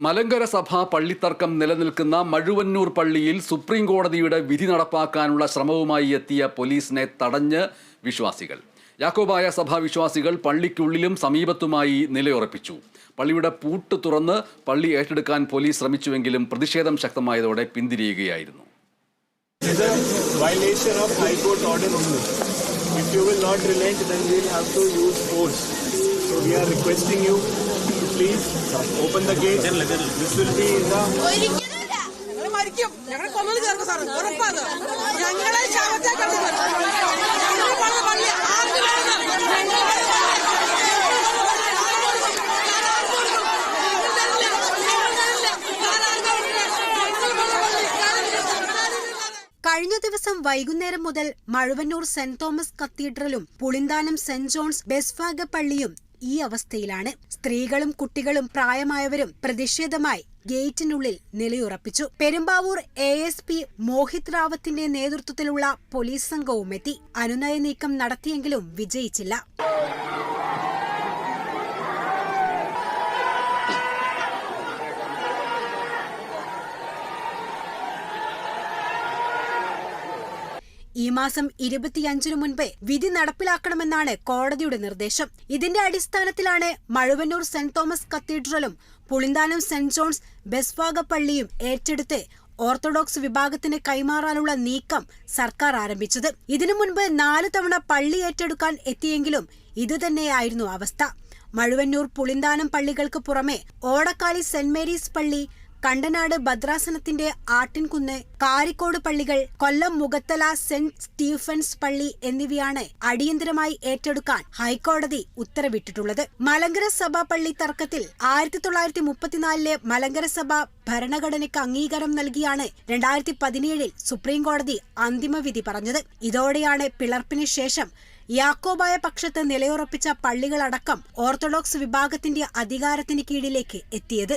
മലങ്കര സഭ പള്ളിത്തർക്കം നിലനിൽക്കുന്ന മഴുവന്നൂർ പള്ളിയിൽ സുപ്രീം കോടതിയുടെ വിധി നടപ്പാക്കാനുള്ള ശ്രമവുമായി എത്തിയ പോലീസിനെ തടഞ്ഞ് വിശ്വാസികൾ യാക്കോബായ സഭാ വിശ്വാസികൾ പള്ളിക്കുള്ളിലും സമീപത്തുമായി നിലയുറപ്പിച്ചു പള്ളിയുടെ പൂട്ട് തുറന്ന് പള്ളി ഏറ്റെടുക്കാൻ പോലീസ് ശ്രമിച്ചുവെങ്കിലും പ്രതിഷേധം ശക്തമായതോടെ പിന്തിരിയുകയായിരുന്നു. If you will not relent, then we will have to use force. So we are requesting you open the gate. This will be the ഒരിക്കലുമില്ല. മരിക്കും ഞങ്ങളെ കൊന്നത് ഉറപ്പാണ് ഞങ്ങളെ ശവത്തെ ഞങ്ങൾ ഞങ്ങൾ? ഞങ്ങൾ. കഴിഞ്ഞ ദിവസം വൈകുന്നേരം മുതൽ മഴുവന്നൂർ സെന്റ് തോമസ് കത്തീഡ്രലും പുളിന്താനം സെന്റ് ജോൺസ് ബെസ്ഫാഗ പള്ളിയും ഈ അവസ്ഥയിലാണ് സ്ത്രീകളും കുട്ടികളും പ്രായമായവരും പ്രതിഷേധമായി ഗേറ്റിനുള്ളിൽ നിലയുറപ്പിച്ചു. Perumbavoor A S P Mohit റാവത്തിന്റെ നേതൃത്വത്തിലുള്ള പോലീസ് സംഘവും എത്തി അനുനയ നീക്കം നടത്തിയെങ്കിലും വിജയിച്ചില്ല. ഈ മാസം ഇരുപത്തിയഞ്ചിനു മുൻപേ വിധി നടപ്പിലാക്കണമെന്നാണ് കോടതിയുടെ നിർദ്ദേശം. ഇതിന്റെ അടിസ്ഥാനത്തിലാണ് മഴുവന്നൂർ സെന്റ് തോമസ് കത്തീഡ്രലും പുളിന്താനം സെന്റ് ജോൺസ് ബെസ്വാഗ പള്ളിയും ഏറ്റെടുത്ത് ഓർത്തഡോക്സ് വിഭാഗത്തിന് കൈമാറാനുള്ള നീക്കം സർക്കാർ ആരംഭിച്ചത്. ഇതിനു മുൻപ് നാല് തവണ പള്ളി ഏറ്റെടുക്കാൻ എത്തിയെങ്കിലും ഇതുതന്നെയായിരുന്നു അവസ്ഥ. മഴുവന്നൂർ പുളിന്താനം പള്ളികൾക്ക് പുറമെ ഓടക്കാലി സെന്റ് മേരീസ് പള്ളി കണ്ടനാട് ഭദ്രാസനത്തിന്റെ ആട്ടിൻകുന്ന് കാരിക്കോട് പള്ളികൾ കൊല്ലം മുഖത്തല സെന്റ് സ്റ്റീഫൻസ് പള്ളി എന്നിവയാണ് അടിയന്തരമായി ഏറ്റെടുക്കാൻ ഹൈക്കോടതി ഉത്തരവിട്ടിട്ടുള്ളത്. മലങ്കര സഭാ പള്ളി തർക്കത്തിൽ ആയിരത്തി തൊള്ളായിരത്തി മുപ്പത്തിനാലിലെ മലങ്കര സഭ ഭരണഘടനയ്ക്ക് അംഗീകാരം നൽകിയാണ് രണ്ടായിരത്തി പതിനേഴിൽ സുപ്രീം കോടതി അന്തിമവിധി പറഞ്ഞത്. ഇതോടെയാണ് പിളർപ്പിന് ശേഷം യാക്കോബായ പക്ഷത്ത് നിലയുറപ്പിച്ച പള്ളികളടക്കം ഓർത്തഡോക്സ് വിഭാഗത്തിന്റെ അധികാരത്തിന് കീഴിലേക്ക് എത്തിയത്.